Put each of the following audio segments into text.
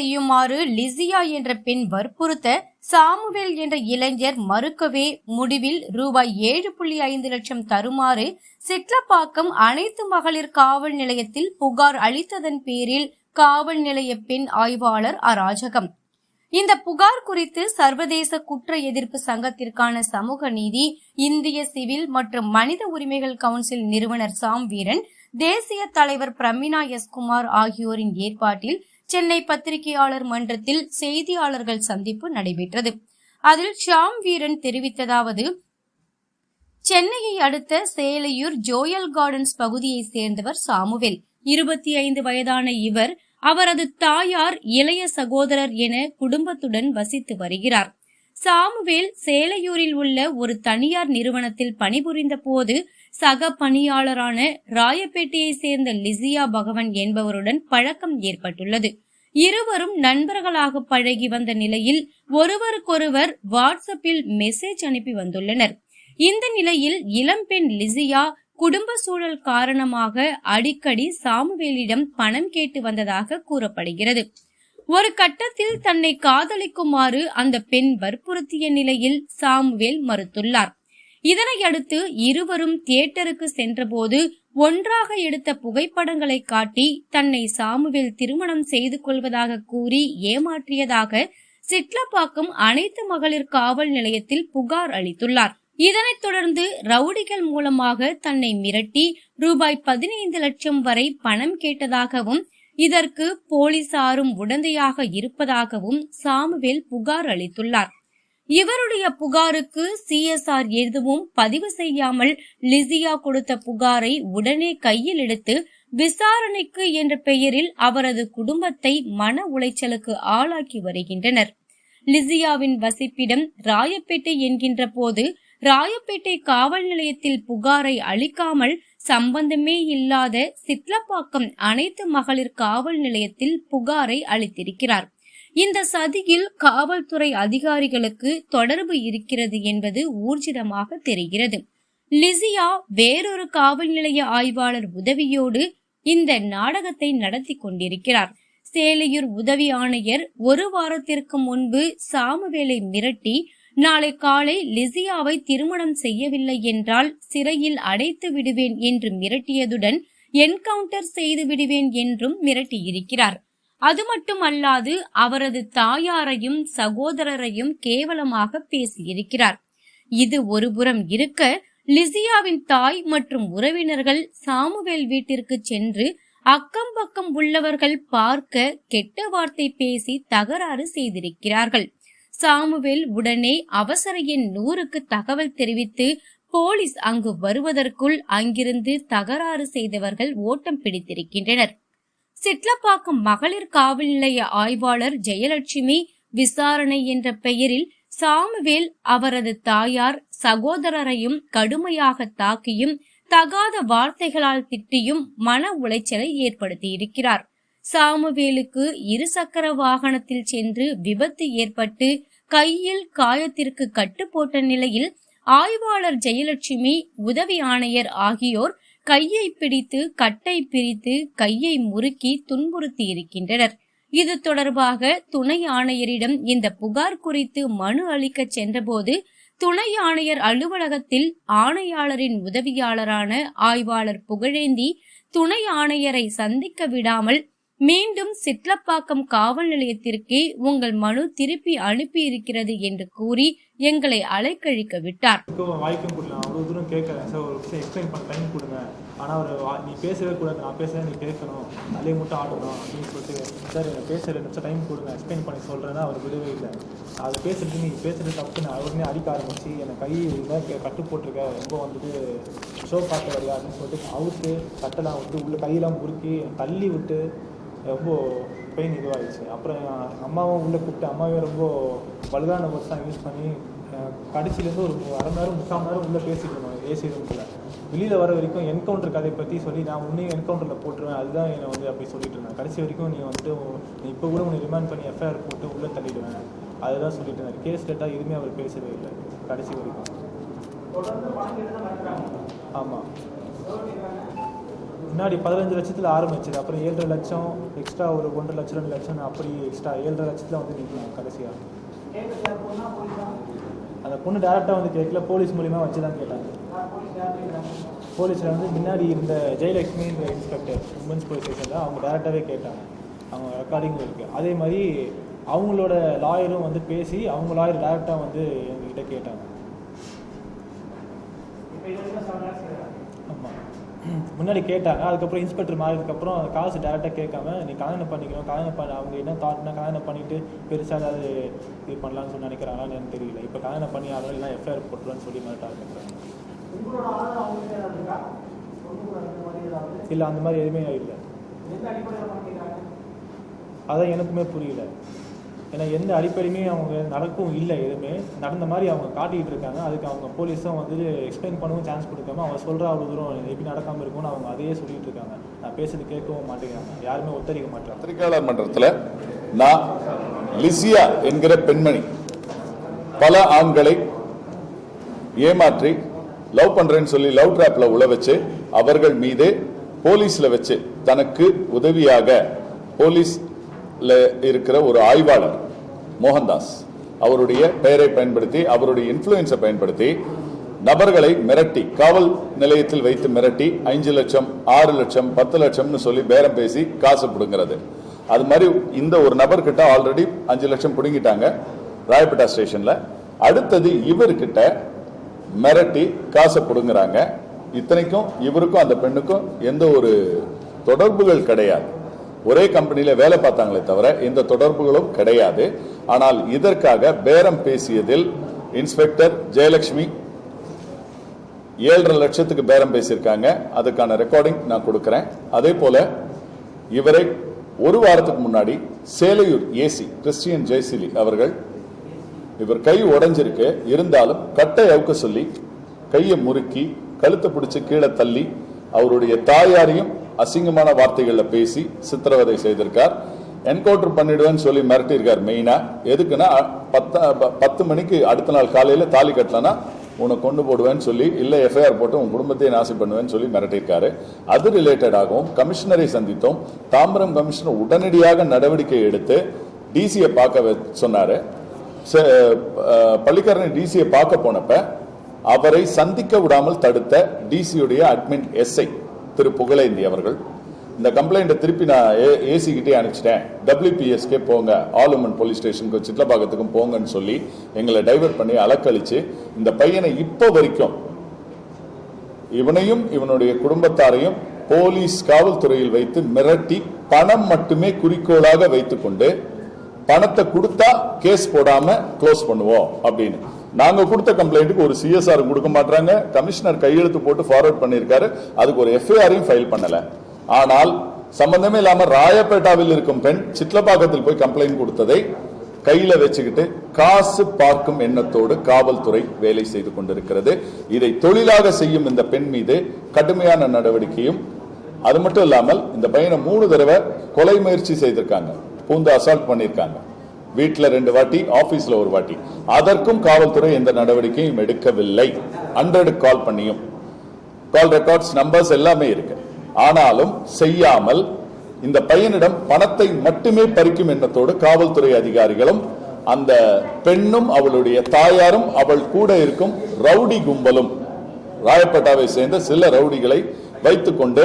செய்யுமாறு லிசியா என்ற பெண் வற்புறுத்த சாமுவேல் என்ற இளைஞர் மறுக்கவே முடிவில் ரூபாய் ஏழு புள்ளி ஐந்து லட்சம் தருமாறு சிட்லப்பாக்கம் அனைத்து மகளிர் காவல் நிலையத்தில் புகார் அளித்ததன் பேரில் காவல் நிலைய பெண் ஆய்வாளர் அராஜகம். இந்த புகார் குறித்து சர்வதேச குற்ற எதிர்ப்பு சங்கத்திற்கான சமூக நீதி இந்திய சிவில் மற்றும் மனித உரிமைகள் கவுன்சில் நிறுவனர் சாம் வீரன் தேசிய தலைவர் பிரமினா எஸ்குமார் ஆகியோரின் ஏற்பாட்டில் சென்னை பத்திரிகையாளர் மன்றத்தில் செய்தியாளர்கள் சந்திப்பு நடைபெற்றது. அதில் ஷாம் வீரன் தெரிவித்ததாவது சென்னையை அடுத்த சேலையூர் ஜோயல் கார்டன்ஸ் பகுதியைச் சேர்ந்தவர் சாமுவேல். இருபத்தி ஐந்து வயதான இவர் அவரது தாயார் இளைய சகோதரர் என குடும்பத்துடன் வசித்து வருகிறார். சாமுவேல் சேலையூரில் உள்ள ஒரு தனியார் நிறுவனத்தில் பணிபுரிந்த போது சக பணியாளரான ராயப்பேட்டையை சேர்ந்த லிசியா பகவன் என்பவருடன் பழக்கம் ஏற்பட்டுள்ளது. இருவரும் நண்பர்களாக பழகி வந்த நிலையில் ஒருவருக்கொருவர் வாட்ஸ்அப்பில் மெசேஜ் அனுப்பி வந்துள்ளனர். இந்த நிலையில் இளம்பெண் லிசியா குடும்ப சூழல் காரணமாக அடிக்கடி சாமுவேலிடம் பணம் கேட்டு வந்ததாக கூறப்படுகிறது. ஒரு கட்டத்தில் தன்னை காதலிக்குமாறு அந்த பெண் வற்புறுத்திய நிலையில் சாமுவேல் மறுத்துள்ளார். இதனையடுத்து இருவரும் தியேட்டருக்கு சென்றபோது ஒன்றாக எடுத்த புகைப்படங்களை காட்டி தன்னை சாமுவேல் திருமணம் செய்து கொள்வதாக கூறி ஏமாற்றியதாக சிட்லப்பாக்கம் அனைத்து மகளிர் காவல் நிலையத்தில் புகார் அளித்துள்ளார். இதனைத் தொடர்ந்து ரவுடிகள் மூலமாக தன்னை மிரட்டி ரூபாய் பதினைந்து லட்சம் வரை பணம் கேட்டதாகவும் இதற்கு போலீசாரும் உடந்தையாக இருப்பதாகவும் சாமுவேல் புகார் அளித்துள்ளார். இவருடைய புகாருக்கு சிஎஸ்ஆர் எதுவும் பதிவு செய்யாமல் லிசியா கொடுத்த புகாரை உடனே கையில் எடுத்து விசாரணைக்கு என்ற பெயரில் அவரது குடும்பத்தை மன உளைச்சலுக்கு ஆளாக்கி வருகின்றனர். லிசியாவின் வசிப்பிடம் ராயப்பேட்டை என்கின்ற போது ராயப்பேட்டை காவல் நிலையத்தில் புகாரை அளிக்காமல் சம்பந்தமே இல்லாத சித்லப்பாக்கம் அனைத்து மகளிர் காவல் நிலையத்தில் புகாரை அளித்திருக்கிறார். இந்த சதியில் காவல்துறை அதிகாரிகளுக்கு தொடர்பு இருக்கிறது என்பது ஊர்ஜிதமாக தெரிகிறது. லிசியா வேறொரு காவல் நிலைய ஆய்வாளர் உதவியோடு இந்த நாடகத்தை நடத்தி கொண்டிருக்கிறார். சேலையூர் உதவி ஆணையர் ஒரு வாரத்திற்கு முன்பு சாமுவேலை மிரட்டி நாளை காலை லிசியாவை திருமணம் செய்யவில்லை என்றால் சிறையில் அடைத்து விடுவேன் என்று மிரட்டியதுடன் என்கவுண்டர் செய்து விடுவேன் என்றும் மிரட்டியிருக்கிறார். அது மட்டுமல்லாது அவரது தாயாரையும் சகோதரரையும் கேவலமாக பேசியிருக்கிறார். இது ஒருபுறம் இருக்க லிசியாவின் தாய் மற்றும் உறவினர்கள் சாமுவேல் வீட்டிற்கு சென்று அக்கம் பக்கம் உள்ளவர்கள் பார்க்க கெட்ட வார்த்தை பேசி தகராறு செய்திருக்கிறார்கள். சாமுவேல் உடனே அவசர எண் நூறுக்கு தகவல் தெரிவித்து போலீஸ் அங்கு வருவதற்குள் அங்கிருந்து தகராறு செய்தவர்கள் ஓட்டம் பிடித்திருக்கின்றனர். சிட்லப்பாக்கம் மகளிர் காவல் நிலைய ஆய்வாளர் ஜெயலட்சுமி விசாரணை என்ற பெயரில் சாமுவேல் அவரது தாயார் சகோதரரையும் கடுமையாக தாக்கியும் தகாத வார்த்தைகளால் திட்டியும் மன உளைச்சலை ஏற்படுத்தியிருக்கிறார். சாமுவேலுக்கு இருசக்கர வாகனத்தில் சென்று விபத்து ஏற்பட்டு கையில் காயத்திற்கு கட்டு போட்ட நிலையில் ஆய்வாளர் ஜெயலட்சுமி உதவி ஆணையர் ஆகியோர் கையை பிடித்து கட்டை பிரித்து கையை முறுக்கி துன்புறுத்தி இருக்கின்றனர். இது தொடர்பாக துணை ஆணையரிடம் இந்த புகார் குறித்து மனு அளிக்க சென்றபோது துணை ஆணையர் அலுவலகத்தில் ஆணையாளரின் உதவியாளரான ஆய்வாளர் புகழேந்தி துணை ஆணையரை சந்திக்க விடாமல் மீண்டும் சிட்லப்பாக்கம் காவல் நிலையத்திற்கே உங்கள் மனு திருப்பி அனுப்பி இருக்கிறது என்று கூறி எங்களை அலைக்கழிக்க விட்டார். வாய்க்கும் கொடுங்க. அவ்வளோ தூரம் கேட்கறேன். சார் ஒரு விஷயம் எக்ஸ்பிளைன் பண்ண டைம் கொடுங்க. ஆனால் அவர் நீ பேசவே கூடாது. நான் பேசுகிறேன் நீ கேட்கணும். தலையை மட்டும் ஆடணும் அப்படின்னு சொல்லிட்டு சார் எனக்கு பேச ரெண்டு நிமிஷம் டைம் கொடுங்க. எக்ஸ்பிளைன் பண்ணி சொல்கிறேன்னா அவர் விடவே இல்லை. அது பேசுறது நீ பேசுறது நான் அவருமே அடிக்க ஆரம்பிச்சு எனக்கு கை இதாக கட்டு போட்டிருக்க. ரொம்ப வந்துட்டு ஷோ பார்க்க வரியா அப்படின்னு சொல்லிட்டு அவுத்து கட்டெல்லாம் விட்டு உள்ள கையெல்லாம் முறுக்கி தள்ளி விட்டு ரொம்ப பெயின் இதுவாகிடுச்சு அப்புறம் அம்மாவும் உள்ளே கூப்பிட்டு அம்மாவே ரொம்ப வலுதான வேர்ட்ஸ் தான் யூஸ் பண்ணி கடைசியிலேருந்து ஒரு அரை நேரம் முக்கால் நேரம் உள்ளே பேசிட்டு இருந்தோம் ஏசி ரூமில் வெளியில் வர வரைக்கும் என்கவுண்டர் கதை பற்றி சொல்லி நான் உன்னையும் என்கவுண்டரில் போட்டுருவேன் அதுதான் என்னை வந்து அப்படி சொல்லிட்டு இருந்தேன் கடைசி வரைக்கும் நீ வந்துட்டு நீ இப்போ கூட உன்னை ரிமாண்ட் பண்ணி எஃப்ஐஆர் போட்டு உள்ளே தள்ளிடுவேன். அதுதான் சொல்லிட்டு இருந்தார். கேஸ் டேட்டாக எதுவுமே அவர் பேசவே இல்லை கடைசி வரைக்கும். ஆமாம் முன்னாடி பதினஞ்சு லட்சத்தில் ஆரம்பிச்சது. அப்புறம் ஏழரை லட்சம் எக்ஸ்ட்ரா ஒரு ஒன்றரை லட்சம் ரெண்டு லட்சம் அப்படி எக்ஸ்ட்ரா ஏழரை லட்சத்தில் வந்து நிற்கலாம் கடைசியாக அந்த பொண்ணு டேரெக்டாக வந்து கேட்கல போலீஸ் மூலியமாக வச்சு தான் கேட்டாங்க. போலீஸில் வந்து முன்னாடி இருந்த ஜெயலட்சுமின்ற இன்ஸ்பெக்டர் உமன்ஸ் போலீஸ் ஸ்டேஷனில் அவங்க டேரெக்டாகவே கேட்டாங்க. அவங்க ரெக்கார்டிங்கில் இருக்குது அதே மாதிரி அவங்களோட லாயரும் வந்து பேசி அவங்க லாயர் டேரெக்டாக வந்து எங்ககிட்ட கேட்டாங்க ஆமாம் முன்னாடி கேட்டாங்க அதுக்கப்புறம் இன்ஸ்பெக்டர் மாறினதுக்கப்புறம் காசு டேரெக்டாக கேட்காம நீ கல்யாணம் பண்ணிக்கணும் கல்யாணம் பண்ண. அவங்க என்ன தாட்னா கல்யாணம் பண்ணிட்டு பெருசாக ஏதாவது இது பண்ணலாம்னு சொல்லி நினைக்கிறாங்களான்னு எனக்கு தெரியல. இப்போ கல்யாணம் பண்ணி அதனால எல்லாம் எஃப்ஐஆர் போட்டுருன்னு சொல்லி ஆரம்பிக்கிறாங்க இல்லை அந்த மாதிரி எதுவுமே இல்லை. அதான் எனக்குமே புரியல. ஏன்னா எந்த அடிப்படையுமே அவங்க நடக்கும் இல்லை எதுவுமே. நடந்த மாதிரி அவங்க காட்டிக்கிட்டு இருக்காங்க. அதுக்கு அவங்க போலீஸும் வந்து எக்ஸ்பிளைன் பண்ணவும் சான்ஸ் கொடுக்காம அவங்க சொல்கிற அவ்வளோ தூரம் எப்படி நடக்காமல் இருக்கும்னு அவங்க அதையே சொல்லிட்டு இருக்காங்க. நான் பேசுறது கேட்கவும் மாட்டேங்கிறாங்க. யாருமே ஒத்தரிக்க மாட்டாங்க பத்திரிகையாளர் மன்றத்தில் நான் லிசியா என்கிற பெண்மணி பல ஆண்களை ஏமாற்றி லவ் பண்ணுறேன்னு சொல்லி லவ் ட்ராப்பில் உள்ள வச்சு அவர்கள் மீது போலீஸில் வச்சு தனக்கு உதவியாக போலீஸ் இருக்கிற ஒரு ஆய்வாளர் மோகன்தாஸ் அவருடைய பெயரை பயன்படுத்தி அவருடைய இன்ஃப்ளூயன்ஸை பயன்படுத்தி நபர்களை மிரட்டி காவல் நிலையத்தில் வைத்து மிரட்டி அஞ்சு லட்சம் ஆறு லட்சம் பத்து லட்சம்னு சொல்லி பேரம் பேசி காசு பிடுங்கிறது. அது மாதிரி இந்த ஒரு நபர்கிட்ட ஆல்ரெடி அஞ்சு லட்சம் பிடுங்கிட்டாங்க ராயப்பேட்டா ஸ்டேஷன்ல. அடுத்தது இவர்கிட்ட மிரட்டி காசை பிடுங்குறாங்க. இத்தனைக்கும் இவருக்கும் அந்த பெண்ணுக்கும் எந்த ஒரு தொடர்புகள் கிடையாது. ஒரே கம்பெனியில வேலை பார்த்தாங்களே தவிர எந்த தொடர்புகளும் கிடையாது. ஆனால் இதற்காக பேரம் பேசியதில் இன்ஸ்பெக்டர் ஜெயலட்சுமி ஏழரை லட்சத்துக்கு பேரம் பேசியிருக்காங்க. அதுக்கான ரெக்கார்டிங் நான் கொடுக்கிறேன். அதே போல இவரை ஒரு வாரத்துக்கு முன்னாடி சேலையூர் ஏசி கிறிஸ்டியன் ஜெயசிலி அவர்கள் இவர் கை உடைஞ்சிருக்கு. இருந்தாலும் கட்டை அவுக்க சொல்லி கையை முறுக்கி கழுத்தை பிடிச்சி கீழே தள்ளி அவருடைய தாயாரையும் அசிங்கமான வார்த்தைகளில் பேசி சித்திரவதை செய்திருக்கார். என்கவுண்டர் பண்ணிடுவேன்னு சொல்லி மிரட்டியிருக்கார் மெயினா. எதுக்குன்னா பத்து பத்து மணிக்கு அடுத்த நாள் காலையில தாலி கட்டலன்னா உன்னை கொண்டு போடுவேன்னு சொல்லி இல்ல எஃப்ஐஆர் போட்டு உன் குடும்பத்தையே நாசி பண்ணுவேன்னு சொல்லி மிரட்டியிருக்காரு. அது ரிலேட்டடாகவும் கமிஷனரை சந்தித்தோம். தாம்பரம் கமிஷனர் உடனடியாக நடவடிக்கை எடுத்து டிசியை பார்க்க வ- சொன்னாரு. ச- பள்ளிக்கரணை டிசியை பார்க்க போனப்ப அவரை சந்திக்க விடாமல் தடுத்த டிசியுடைய அட்மின் எஸ்ஐ திரு புகழேந்தி அவர்கள். இந்த கம்ப்ளைண்ட்டை திருப்பி நான் ஏசி கிட்டே அனுப்பிச்சிட்டேன். டபிள்யூபிஎஸ்கே போங்க. ஆலுமன் போலீஸ் ஸ்டேஷனுக்கு சிட்லபாக்கத்துக்கும் போங்கன்னு சொல்லி எங்களை டைவர்ட் பண்ணி அலக்கழிச்சு இந்த பையனை இப்போ வரைக்கும் இவனையும் இவனுடைய குடும்பத்தாரையும் போலீஸ் காவல்துறையில் வைத்து மிரட்டி பணம் மட்டுமே குறிக்கோளாக வைத்துக்கொண்டு பணத்தை கொடுத்தா கேஸ் போடாம க்ளோஸ் பண்ணுவோம் அப்படின்னு. நாங்க கொடுத்த கம்ப்ளைண்ட்டுக்கு ஒரு சிஎஸ்ஆர் கொடுக்க மாட்டாங்க கமிஷனர் கையெழுத்து போட்டு ஃபார்வர்ட் பண்ணியிருக்காரு. அதுக்கு ஒரு எஃப்ஐஆரையும் ஃபைல் பண்ணல. ஆனால் சம்பந்தமே இல்லாம ராயப்பேட்டாவில் இருக்கும் பெண் சிட்லப்பாக்கத்தில் போய் கம்ப்ளைண்ட் கொடுத்ததை கையில வச்சுக்கிட்டு காசு பார்க்கும் எண்ணத்தோடு காவல்துறை வேலை செய்து கொண்டிருக்கிறது. இதை தொழிலாக செய்யும் இந்த பெண் மீது கடுமையான நடவடிக்கையும் அது மட்டும் இல்லாமல் இந்த பையனை மூணு தடவை கொலை முயற்சி செய்திருக்காங்க. பூந்து அசால்ட் பண்ணியிருக்காங்க. வீட்டில் ரெண்டு வாட்டி ஆபீஸ்ல ஒரு வாட்டி. அதற்கும் காவல்துறை எந்த நடவடிக்கையும் எடுக்கவில்லை. ஹண்ட்ரடு கால் பண்ணியும். கால் ரெக்கார்ட்ஸ் நம்பர்ஸ் எல்லாமே இருக்கு. ஆனாலும் செய்யாமல் இந்த பையனிடம் பணத்தை மட்டுமே பறிக்கும் எண்ணத்தோடு காவல்துறை அதிகாரிகளும் அந்த பெண்ணும் அவளுடைய தாயாரும் அவள் கூட இருக்கும் ரவுடி கும்பலும் ராயப்பேட்டாவை சேர்ந்த சில ரவுடிகளை வைத்துக்கொண்டு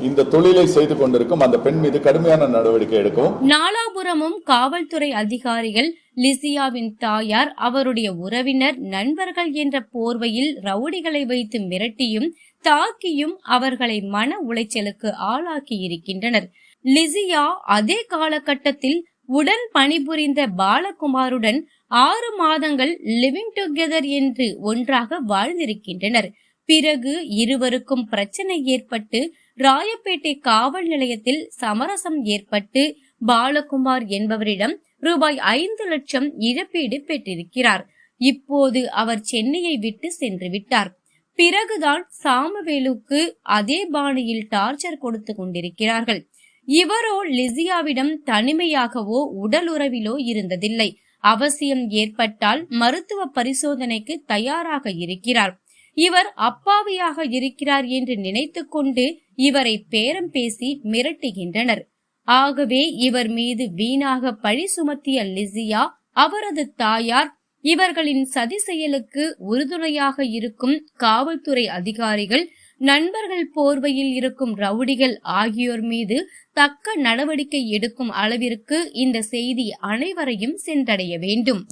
இந்த தொழிலை செய்து கொண்டிருக்கும் அந்த பெண் மீது கடுமையான நடவடிக்கை எடுக்கும் நாலாபுரமும் காவல்துறை அதிகாரிகள் லிசியாவின் தாயார் அவருடைய உறவினர் நண்பர்கள் என்ற போர்வையில் ரவுடிகளை வைத்து மிரட்டியும் தாக்கியும் அவர்களை மன உளைச்சலுக்கு ஆளாக்கி இருக்கின்றனர் லிசியா அதே காலகட்டத்தில் உடன் பணிபுரிந்த பாலகுமாருடன் ஆறு மாதங்கள் லிவிங் டுகெதர் என்று ஒன்றாக வாழ்ந்திருக்கின்றனர். பிறகு இருவருக்கும் பிரச்சனை ஏற்பட்டு ராயப்பேட்டை காவல் நிலையத்தில் சமரசம் ஏற்பட்டு பாலகுமார் என்பவரிடம் ரூபாய் ஐந்து லட்சம் இழப்பீடு பெற்றிருக்கிறார். இப்போது அவர் சென்னையை விட்டு சென்று விட்டார். பிறகுதான் சாமவேலுக்கு அதே பாணியில் டார்ச்சர் கொடுத்து கொண்டிருக்கிறார்கள். இவரோ லிசியாவிடம் தனிமையாகவோ உடலுறவிலோ இருந்ததில்லை. அவசியம் ஏற்பட்டால் மருத்துவ பரிசோதனைக்கு தயாராக இருக்கிறார். இவர் அப்பாவியாக இருக்கிறார் என்று நினைத்துக்கொண்டு இவரை பேரம் பேசி மிரட்டுகின்றனர். ஆகவே இவர் மீது வீணாக பழி சுமத்திய லிசியா அவரது தாயார் இவர்களின் சதி செயலுக்கு உறுதுணையாக இருக்கும் காவல்துறை அதிகாரிகள் நண்பர்கள் போர்வையில் இருக்கும் ரவுடிகள் ஆகியோர் மீது தக்க நடவடிக்கை எடுக்கும் அளவிற்கு இந்த செய்தி அனைவரையும் சென்றடைய வேண்டும்.